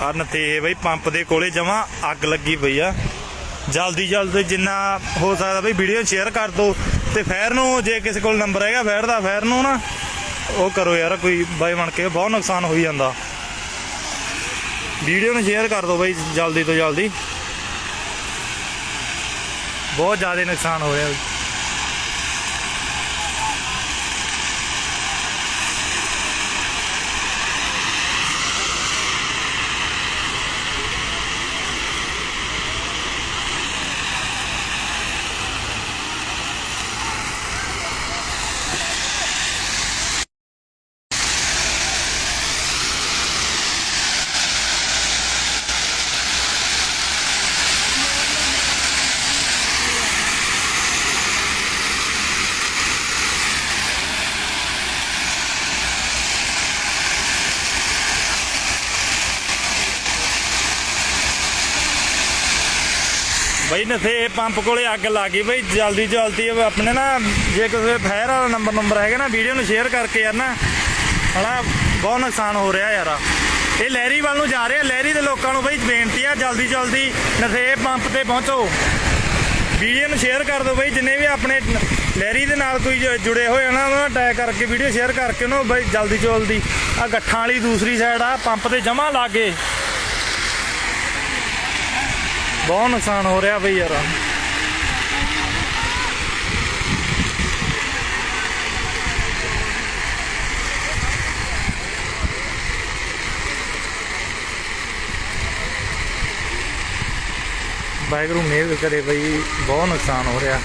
Earn ਤੇ ਬਈ pump ਦੇ ਕੋਲੇ ਜਮਾ ਅੱਗ ਲੱਗੀ ਪਈ ਆ। ਜਲਦੀ ਜਲਦੀ ਜਿੰਨਾ ਹੋ ਸਕਦਾ ਬਈ ਵੀਡੀਓ ਸ਼ੇਅਰ ਕਰ ਦਿਓ ਤੇ ਫੈਰ ਨੂੰ ਜੇ ਕਿਸੇ ਕੋਲ ਨੰਬਰ ਹੈਗਾ ਫੈਰ ਦਾ, ਫੈਰ ਨੂੰ ਨਾ ਉਹ ਕਰੋ ਯਾਰ, ਕੋਈ ਬਾਈ ਬਣ ਕੇ ਬਹੁਤ ਨੁਕਸਾਨ ਹੋਈ ਜਾਂਦਾ। ਵੀਡੀਓ ਨੂੰ ਸ਼ੇਅਰ ਕਰ ਦਿਓ ਬਈ ਜਲਦੀ ਤੋਂ ਜਲਦੀ। ਬਹੁਤ ਜ਼ਿਆਦਾ ਨੁਕਸਾਨ ਹੋ ਰਿਹਾ। ਬਈ ਬਈ ਨਥੇ ਪੰਪ ਕੋਲੇ ਅੱਗ ਲੱਗ ਗਈ ਬਈ ਜਲਦੀ ਜਲਦੀ ਆਪਣੇ ਨਾ, ਜੇ ਕਿਸੇ ਫਾਇਰ ਵਾਲਾ ਨੰਬਰ ਨੰਬਰ ਹੈਗਾ ਨਾ, ਵੀਡੀਓ ਨੂੰ ਸ਼ੇਅਰ ਕਰਕੇ ਯਾਰ ਨਾ ਹਣਾ ਬਹੁਤ ਨੁਕਸਾਨ ਹੋ ਰਿਹਾ ਯਾਰ ਇਹ ਲਹਿਰੀ ਵੱਲ ਨੂੰ ਜਾ ਰਿਹਾ, ਲਹਿਰੀ ਦੇ ਲੋਕਾਂ ਨੂੰ ਬਈ ਬੇਨਤੀ ਆ, ਜਲਦੀ ਜਲਦੀ ਨਥੇ ਪੰਪ ਤੇ ਪਹੁੰਚੋ। ਵੀਡੀਓ ਨੂੰ ਸ਼ੇਅਰ ਕਰ ਦਿਓ ਬਈ, ਜਿੰਨੇ ਵੀ ਆਪਣੇ ਲਹਿਰੀ ਦੇ ਨਾਲ ਕੋਈ ਜੁੜੇ ਹੋਏ ਆ ਨਾ, ਉਹਨਾਂ ਨੂੰ ਟੈਗ ਕਰਕੇ ਵੀਡੀਓ ਸ਼ੇਅਰ ਕਰਕੇ ਉਹਨੂੰ ਬਈ ਜਲਦੀ ਤੋਂ ਜਲਦੀ। ਆ ਗੱਠਾਂ ਵਾਲੀ ਦੂਸਰੀ ਸਾਈਡ ਆ, ਪੰਪ ਤੇ ਜਮਾ ਲਾਗੇ ਬਹੁਤ ਨੁਕਸਾਨ ਹੋ ਰਿਹਾ ਬਈ ਯਾਰ। ਵਾਹਿਗੁਰੂ ਮਿਹਰ ਕਰੇ ਬਈ ਬਹੁਤ ਨੁਕਸਾਨ ਹੋ ਰਿਹਾ।